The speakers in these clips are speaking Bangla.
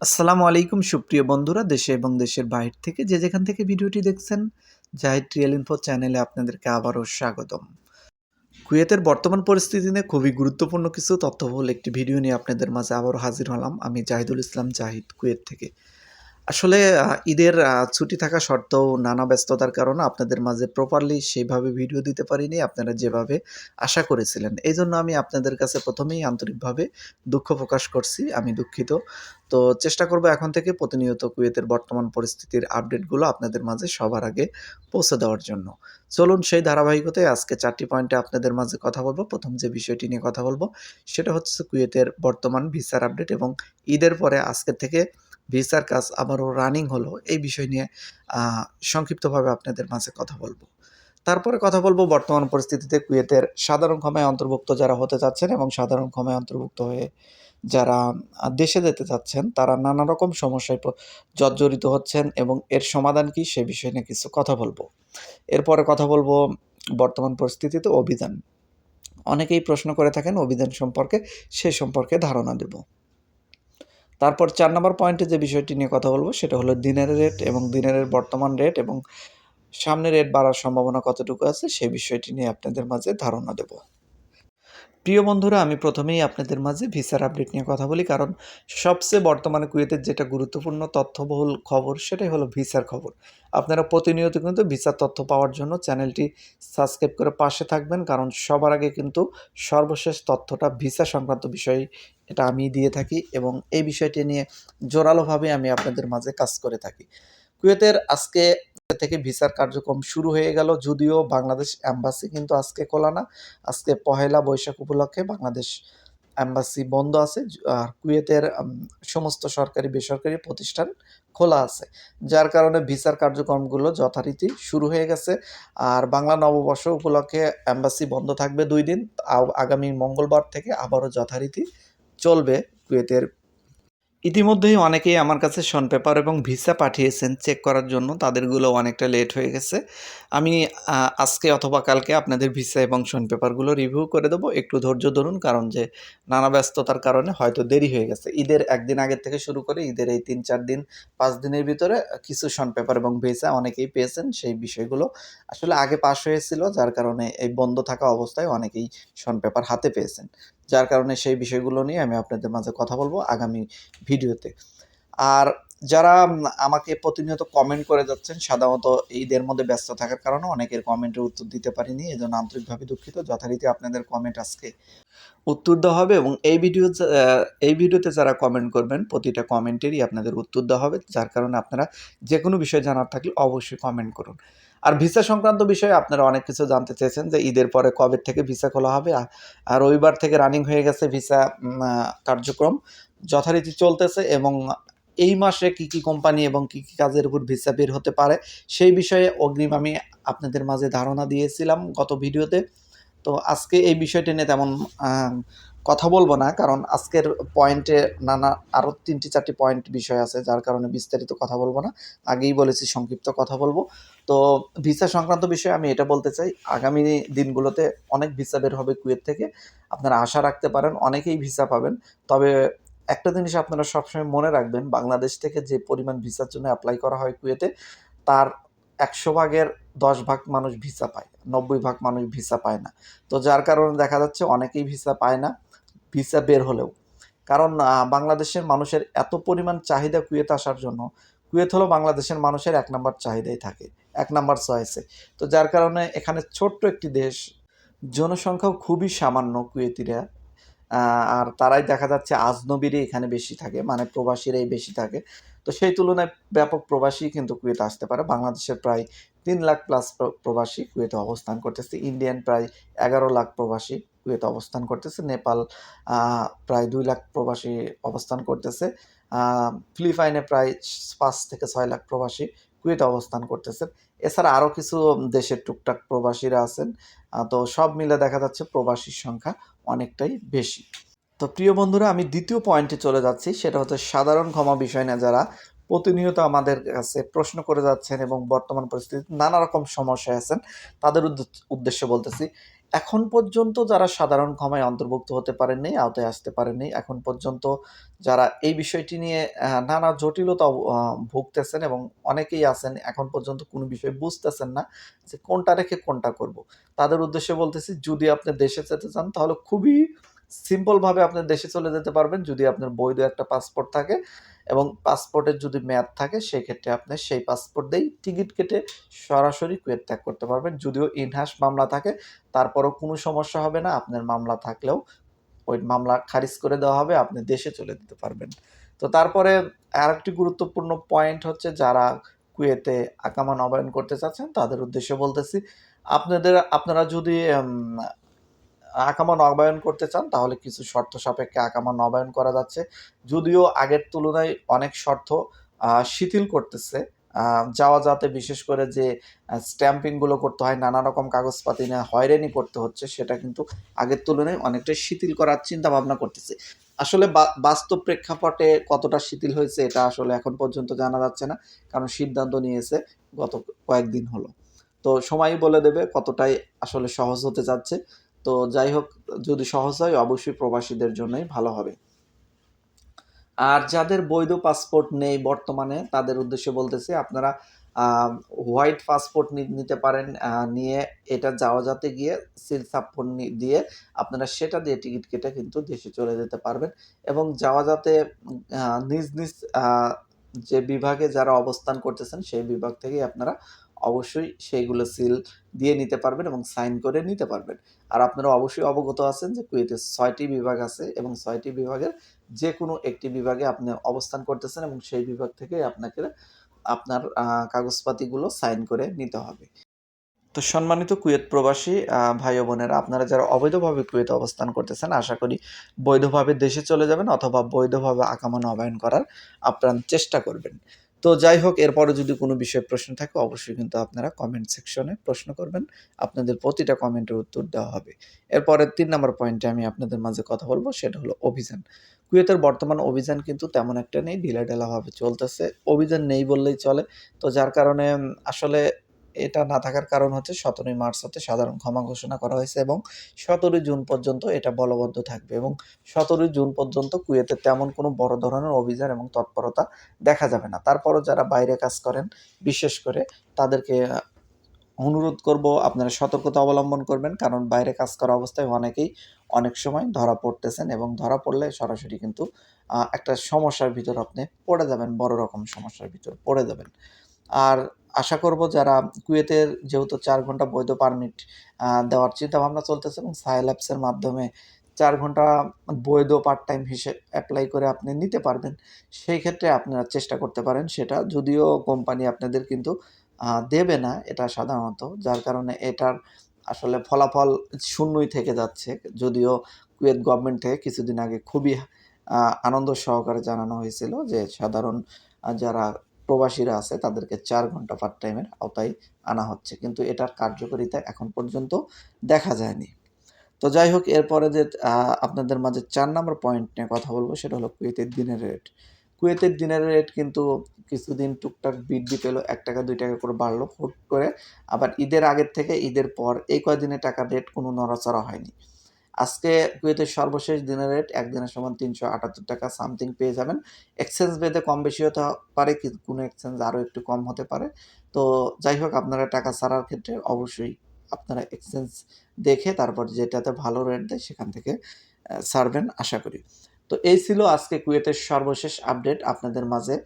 আসসালামু আলাইকুম, সুপ্রিয় বন্ধুরা, দেশে এবং দেশের বাইর থেকে যে যেখান থেকে ভিডিওটি দেখছেন, জাহিদ রিয়েল ইনফো চ্যানেলে আপনাদেরকে আবারও স্বাগতম। কুয়েতের বর্তমান পরিস্থিতি নিয়ে খুবই গুরুত্বপূর্ণ কিছু তথ্যবহুল একটি ভিডিও নিয়ে আপনাদের মাঝে আবারও হাজির হলাম আমি জাহিদুল ইসলাম, জাহিদ কুয়েত থেকে। আসলে ঈদের ছুটি থাকা সত্ত্বেও নানা ব্যস্ততার কারণে আপনাদের মাঝে প্রপারলি সেইভাবে ভিডিও দিতে পারিনি, আপনারা যেভাবে আশা করেছিলেন। এই জন্য আমি আপনাদের কাছে প্রথমেই আন্তরিকভাবে দুঃখ প্রকাশ করছি, আমি দুঃখিত। তো চেষ্টা করব এখন থেকে প্রতিনিয়ত কুয়েতের বর্তমান পরিস্থিতির আপডেটগুলো আপনাদের মাঝে সবার আগে পৌঁছে দেওয়ার জন্য। চলুন সেই ধারাবাহিকতায় আজকে চারটি পয়েন্টে আপনাদের মাঝে কথা বলব। প্রথম যে বিষয়টি নিয়ে কথা বলব, সেটা হচ্ছে কুয়েতের বর্তমান ভিসার আপডেট এবং ঈদের পরে আজকে থেকে ভিসার কাজ আবারও রানিং হলো, এই বিষয় নিয়ে সংক্ষিপ্তভাবে আপনাদের মাঝে কথা বলব। তারপরে কথা বলব বর্তমান পরিস্থিতিতে কুয়েতের সাধারণ ক্ষমায় অন্তর্ভুক্ত যারা হতে চাচ্ছেন এবং সাধারণ ক্ষমায় অন্তর্ভুক্ত হয়ে যারা দেশে যেতে চাচ্ছেন, তারা নানা রকম সমস্যায় জর্জরিত হচ্ছেন এবং এর সমাধান কি সে বিষয়ে নিয়ে কিছু কথা বলব। এরপরে কথা বলব বর্তমান পরিস্থিতিতে অভিযান অনেকেই প্রশ্ন করে থাকেন অভিযান সম্পর্কে, সে সম্পর্কে ধারণা দেব। তারপর চার নম্বর পয়েন্টে যে বিষয়টি নিয়ে কথা বলব, সেটা হলো দিনের রেট এবং দিনের বর্তমান রেট এবং সামনে রেট বাড়ার সম্ভাবনা কতটুকু আছে সেই বিষয়টি নিয়ে আপনাদের মাঝে ধারণা দেব। প্রিয় বন্ধুরা, আমি প্রথমেই আপনাদের মাঝে ভিসার আপডেট নিয়ে কথা বলি। কারণ সবচেয়ে বর্তমানে কুয়েতের যেটা গুরুত্বপূর্ণ তথ্যবহুল খবর, সেটাই হলো ভিসার খবর। আপনারা প্রতিনিয়ত কিন্তু ভিসার তথ্য পাওয়ার জন্য চ্যানেলটি সাবস্ক্রাইব করে পাশে থাকবেন, কারণ সবার আগে কিন্তু সর্বশেষ তথ্যটা ভিসা সংক্রান্ত বিষয় এটা আমি দিয়ে থাকি এবং এই বিষয়টি নিয়ে জোরালোভাবে আমি আপনাদের মাঝে কাজ করে থাকি। কুয়েতের আজকে থেকে ভিসার কার্যক্রম শুরু হয়ে গেল, যদিও বাংলাদেশ অ্যাম্বাসি কিন্তু আজকে খোলা না। আজকে পহেলা বৈশাখ উপলক্ষে বাংলাদেশ অ্যাম্বাসি বন্ধ আছে আর কুয়েতের সমস্ত সরকারি বেসরকারি প্রতিষ্ঠান খোলা আছে। যার কারণে ভিসার কার্যক্রমগুলো যথারীতি শুরু হয়ে গেছে। আর বাংলা নববর্ষ উপলক্ষে অ্যাম্বাসি বন্ধ থাকবে দুই দিন আগামী মঙ্গলবার থেকে আবারও যথারীতি চলবে কুয়েতের ইতিমধ্যেই অনেকেই আমার কাছে শন পেপার এবং ভিসা পাঠিয়েছেন চেক করার জন্য। তাদেরগুলো অনেকটা লেট হয়ে গেছে। আমি আজকে অথবা কালকে আপনাদের ভিসা এবং শন পেপারগুলো রিভিউ করে দেবো। একটু ধৈর্য ধরুন, কারণ যে নানা ব্যস্ততার কারণে হয়তো দেরি হয়ে গেছে। ঈদের একদিন আগের থেকে শুরু করে ঈদের এই তিন চার দিন, পাঁচ দিনের ভিতরে কিছু শন পেপার এবং ভিসা অনেকেই পেয়েছেন সেই বিষয়গুলো আসলে আগে পাস হয়েছিল, যার কারণে এই বন্ধ থাকা অবস্থায় অনেকেই শন পেপার হাতে পেয়েছেন। যার কারণে সেই বিষয়গুলো নিয়ে আমি আপনাদের মাঝে কথা বলব। আগামী ভিডিওতে। আর যারা আমাকে প্রতিনিয়ত কমেন্ট করে যাচ্ছেন, সাধারণত ঈদের মধ্যে ব্যস্ত থাকার কারণে অনেকের কমেন্টের উত্তর দিতে পারিনি এই জন্য আন্তরিকভাবে দুঃখিত। যথারীতি আপনাদের কমেন্ট আজকে উত্তর দেওয়া হবে এবং এই ভিডিও এই ভিডিওতে যারা কমেন্ট করবেন, প্রতিটা কমেন্টেরই আপনাদের উত্তর দেওয়া হবে, যার কারণে আপনারা যে কোনো বিষয় জানার থাকলে অবশ্যই কমেন্ট করুন। আর ভিসা সংক্রান্ত বিষয়ে আপনারা অনেক কিছু জানতে চেয়েছেন যে ঈদের পরে কবে থেকে ভিসা খোলা হবে, আর- রবিবার থেকে রানিং হয়ে গেছে ভিসা কার্যক্রম। যথারীতি চলতেছে এবং এই মাসে কি কি কোম্পানি এবং কি কি কাজের উপর ভিসা বের হতে পারে সেই বিষয়ে অগ্রিম আমি আপনাদের মাঝে ধারণা দিয়েছিলাম গত ভিডিওতে। তো আজকে এই বিষয়টি নিয়ে তেমন কথা বলব না, কারণ আজকের পয়েন্টে নানা আরও তিনটি চারটি পয়েন্ট বিষয় আছে, যার কারণে বিস্তারিত কথা বলব না। আগেই বলেছি, সংক্ষিপ্ত কথা বলব। তো ভিসা সংক্রান্ত বিষয়ে আমি এটা বলতে চাই, আগামী দিনগুলোতে অনেক ভিসা বের হবে কুয়েত থেকে। আপনারা আশা রাখতে পারেন, অনেকেই ভিসা পাবেন। তবে একটা জিনিস আপনারা সবসময় মনে রাখবেন, বাংলাদেশ থেকে যে পরিমাণ ভিসার জন্য অ্যাপ্লাই করা হয় কুয়েতে, তার একশো ভাগের দশ ভাগ মানুষ ভিসা পায়, নব্বই ভাগ মানুষ ভিসা পায় না। তো যার কারণে দেখা যাচ্ছে, অনেকেই ভিসা পায় না। ভিসা বের হলেও। কারণ বাংলাদেশের মানুষের এত পরিমাণ চাহিদা কুয়েত আসার জন্য, কুয়েত হলো বাংলাদেশের মানুষের এক নম্বর চাহিদাই থাকে, এক নম্বর চয়েসে। তো যার কারণে এখানে ছোট্ট একটি দেশ, জনসংখ্যাও খুবই সামান্য কুয়েতিরা আর তারাই দেখা যাচ্ছে আজনবীরই এখানে বেশি থাকে মানে প্রবাসীরাই বেশি থাকে। তো সেই তুলনায় ব্যাপক প্রবাসী কিন্তু কুয়েতে আসতে পারে। বাংলাদেশের প্রায় তিন লাখ প্লাস প্রবাসী কুয়েতে অবস্থান করতেছে। ইন্ডিয়ান প্রায় এগারো লাখ প্রবাসী। কুয়েতে অবস্থান করতেছে। নেপাল প্রায় দুই লাখ প্রবাসী অবস্থান করতেছে। ফিলিপাইনে প্রায় পাঁচ থেকে ছয় লাখ প্রবাসী কুয়েতে অবস্থান করতেছে। এছাড়া আরও কিছু দেশের টুকটাক প্রবাসীরা আছেন। তো সব মিলে দেখা যাচ্ছে প্রবাসীর সংখ্যা অনেকটাই বেশি। তো প্রিয় বন্ধুরা, আমি দ্বিতীয় পয়েন্টে চলে যাচ্ছি। সেটা হচ্ছে সাধারণ ক্ষমা বিষয় না যারা প্রতিনিয়ত আমাদের কাছে প্রশ্ন করে যাচ্ছেন এবং বর্তমান পরিস্থিতিতে নানা রকম সমস্যায় আছেন, তাদের উদ্দেশ্যে বলতেছি এখন পর্যন্ত যারা সাধারণ ক্ষমায় অন্তর্ভুক্ত হতে পারেননি, আওতায় আসতে পারেননি, এখন পর্যন্ত যারা এই বিষয়টি নিয়ে নানা জটিলতা ভুগতেছেন এবং অনেকেই আছেন এখন পর্যন্ত কোনো বিষয় বুঝতেছেন না যে কোনটা রেখে কোনটা করব। তাদের উদ্দেশ্যে বলতেছি যদি আপনি দেশে যেতে চান তাহলে খুবই সিম্পলভাবে আপনি দেশে চলে যেতে পারবেন যদি আপনার বৈধ একটা পাসপোর্ট থাকে এবং পাসপোর্টের যদি মেয়াদ থাকে সেক্ষেত্রে আপনি সেই পাসপোর্ট দিয়েই টিকিট কেটে সরাসরি কুয়েত ত্যাগ করতে পারবেন। যদিও ইনহাস মামলা থাকে তারপরেও কোনো সমস্যা হবে না। আপনার মামলা থাকলেও ওই মামলা খারিজ করে দেওয়া হবে, আপনি দেশে চলে যেতে পারবেন। তো তারপরে আরেকটি গুরুত্বপূর্ণ পয়েন্ট হচ্ছে যারা কুয়েতে আকামা নবায়ন করতে চাচ্ছেন তাদের উদ্দেশ্যে বলতেছি, আপনাদের আপনারা যদি আকামা নবায়ন করতে চান তাহলে কিছু শর্ত সাপেক্ষে আকামা নবায়ন করা যাচ্ছে। যদিও আগের তুলনায় অনেক শর্ত শিথিল করতেছে। যাওয়া যাতে বিশেষ করে যে স্ট্যাম্পিংগুলো করতে হয়, নানা রকম কাগজপাতি নিয়ে হয়রানি করতে হচ্ছে সেটা কিন্তু আগের তুলনায় অনেকটাই শিথিল করার চিন্তা ভাবনা করতেছে। আসলে বাস্তব প্রেক্ষাপটে কতটা শিথিল হয়েছে এটা আসলে এখন পর্যন্ত জানা যাচ্ছে না। কারণ সিদ্ধান্ত নিয়েছে গত কয়েকদিন হলো। তো সময়ই বলে দেবে কতটাই আসলে সহজ হতে যাচ্ছে। তো যাই হোক যদি সহজ হয় অবশ্যই প্রবাসীদের জন্যই ভালো হবে। আর যাদের বৈধ পাসপোর্ট নেই বর্তমানে তাদের উদ্দেশ্যে বলতেছি আপনারা হোয়াইট পাসপোর্ট নিতে পারেন। নিয়ে এটা যাওয়া যাতে গিয়ে সিল সাপোর্ট দিয়ে আপনারা সেটা দিয়ে টিকিট কেটে কিন্তু দেশে চলে যেতে পারবেন এবং যাওয়া যাতে নিজ, নিজ যে বিভাগে যারা অবস্থান করতেছেন সেই বিভাগ থেকেই আপনারা অবশ্যই সেইগুলো সিল দিয়ে নিতে পারবেন এবং সাইন করে নিতে পারবেন। আর আপনারা অবশ্যই অবগত আছেন যে কুয়েতে ছয়টি বিভাগ আছে এবং ছয়টি বিভাগের যে কোনো একটি বিভাগে আপনি অবস্থান করতেছেন এবং সেই বিভাগ থেকে আপনাকে, আপনার কাগজপাতিগুলো সাইন করে নিতে হবে। তো সম্মানিত কুয়েত প্রবাসী ভাই বোনেরা, আপনারা যারা অবৈধভাবে কুয়েতে অবস্থান করতেছেন, আশা করি বৈধভাবে দেশে চলে যাবেন অথবা বৈধভাবে আকামা নবায়ন করার আপ্রাণ চেষ্টা করবেন। তো যাই হোক এরপরে যদি কোনো বিষয়ে প্রশ্ন থাকে অবশ্যই কিন্তু আপনারা কমেন্ট সেকশনে প্রশ্ন করবেন। আপনাদের প্রতিটা কমেন্টের উত্তর দেওয়া হবে। এরপরে তিন নম্বর পয়েন্টে আমি আপনাদের মাঝে কথা বলব সেটা হলো অভিযান। কুয়েতের বর্তমান অভিযান কিন্তু তেমন একটা নেই, ঢিলাঢালাভাবে চলতেছে। অভিযান নেই বললেই চলে। তো যার কারণে আসলে এটা না থাকার কারণ হচ্ছে ১৭ই মার্চ হতে সাধারণ ক্ষমা ঘোষণা করা হয়েছে এবং ১৭ই জুন পর্যন্ত এটা বলবদ্ধ থাকবে এবং ১৭ই জুন পর্যন্ত কুয়েতে তেমন কোনো বড় ধরনের অভিযান এবং তৎপরতা দেখা যাবে না। তারপরও যারা বাইরে কাজ করেন বিশেষ করে তাদেরকে অনুরোধ করব আপনারা সতর্কতা অবলম্বন করবেন। কারণ বাইরে কাজ করা অবস্থায় অনেকেই অনেক সময় ধরা পড়তেছেন এবং ধরা পড়লে সরাসরি কিন্তু একটা সমস্যার ভিতর আপনি পড়ে যাবেন, বড় রকম সমস্যার ভিতর পড়ে যাবেন। আর আশা করব যারা কুয়েতের যেহেতু চার ঘণ্টা বৈধ পারমিট দেওয়ার চিন্তাভাবনা চলতেছে এবং সাহেল অ্যাপসের মাধ্যমে চার ঘণ্টা বৈধ পার্ট টাইম হিসেবে অ্যাপ্লাই করে আপনি নিতে পারবেন। সেই ক্ষেত্রে আপনারা চেষ্টা করতে পারেন সেটা। যদিও কোম্পানি আপনাদের কিন্তু দেবে না এটা সাধারণত। যার কারণে এটার আসলে ফলাফল শূন্যই থেকে যাচ্ছে। যদিও কুয়েত গভর্নমেন্ট থেকে কিছুদিন আগে খুবই আনন্দ সহকারে জানানো হয়েছিল যে সাধারণ যারা প্রবাসীরা আছে তাদেরকে চার ঘণ্টা পার্ট টাইমের আওতায় আনা হচ্ছে। কিন্তু এটার কার্যকারিতা এখন পর্যন্ত দেখা যায়নি। তো যাই হোক এরপরে যে আপনাদের মাঝে চার নাম্বার পয়েন্ট নিয়ে কথা বলব সেটা হলো কুয়েতের দিনের রেট। কুয়েতের দিনের রেট কিন্তু কিছুদিন টুকটাক বৃদ্ধি পেল ৳১, ৳২ করে বাড়লো হুট করে। আবার ঈদের আগের থেকে ঈদের পর এই কয়দিনে টাকার রেট কোনো নড়াচড়া হয়নি। আজকে কুয়েতের সর্বশেষ দিনের রেট একদিনের সমান ৳৩৭৮ সামথিং পেয়ে যাবেন। এক্সচেঞ্জ ভেদে কম বেশি হতে পারে কোনো এক্সচেঞ্জ আরও একটু কম হতে পারে। তো যাই হোক আপনারা টাকা ছাড়ার ক্ষেত্রে অবশ্যই আপনারা এক্সচেঞ্জ দেখে তারপর যেটাতে ভালো রেট দেয় সেখান থেকে ছাড়বেন আশা করি। তো এই ছিল আজকে কুয়েতের সর্বশেষ আপডেট আপনাদের মাঝে।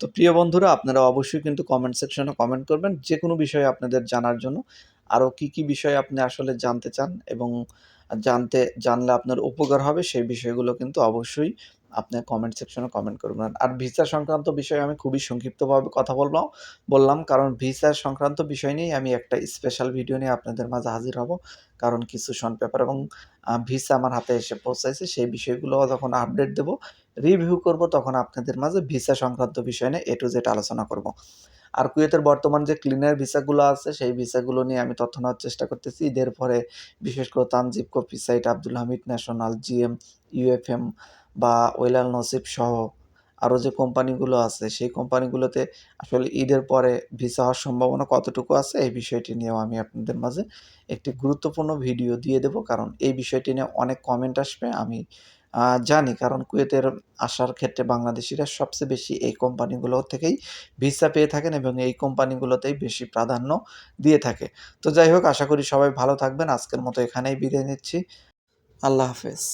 তো প্রিয় বন্ধুরা আপনারা অবশ্যই কিন্তু কমেন্ট সেকশনে কমেন্ট করবেন যে কোনো বিষয়ে আপনাদের জানার জন্য। আরও কী, কী বিষয় আপনি আসলে জানতে চান এবং জানতে জানলে আপনার উপকার হবে সেই বিষয়গুলো কিন্তু অবশ্যই আপনি কমেন্ট সেকশনে কমেন্ট করবেন। আর ভিসা সংক্রান্ত বিষয়ে আমি খুবই সংক্ষিপ্তভাবে কথা বললাম বললাম কারণ ভিসা সংক্রান্ত বিষয় নিয়েই আমি একটা স্পেশাল ভিডিও নিয়ে আপনাদের মাঝে হাজির হব। কারণ কিছু সন পেপার এবং ভিসা আমার হাতে এসে পৌঁছাইছে সেই বিষয়গুলো যখন আপডেট দেব, রিভিউ করব তখন আপনাদের মাঝে ভিসা সংক্রান্ত বিষয় নিয়ে এ টু জেড আলোচনা করব। আর কুয়েতের বর্তমান যে ক্লিনার ভিসাগুলো আছে সেই ভিসাগুলো নিয়ে আমি তথ্য নেওয়ার চেষ্টা করতেছি। ঈদের পরে বিশেষ করে তানজিব কফি site, Abdul Hamid national, GM, UFM বা ওয়েলাল নসিব সহ আরও যে কোম্পানিগুলো আছে সেই কোম্পানিগুলোতে আসলে ঈদের পরে ভিসা হওয়ার সম্ভাবনা কতটুকু আছে এই বিষয়টি নিয়েও আমি আপনাদের মাঝে একটি গুরুত্বপূর্ণ ভিডিও দিয়ে দেব কারণ এই বিষয়টি নিয়ে অনেক কমেন্ট আসবে আমি জানি। কারণ কুয়েতের আসার ক্ষেত্রে বাংলাদেশিরা সবচেয়ে বেশি এই কোম্পানিগুলো থেকেই ভিসা পেয়ে থাকেন এবং এই কোম্পানিগুলোতেই বেশি প্রাধান্য দিয়ে থাকে। তো যাই হোক, আশা করি সবাই ভালো থাকবেন। আজকের মতো এখানেই বিদায় নিচ্ছি। আল্লাহ হাফেজ।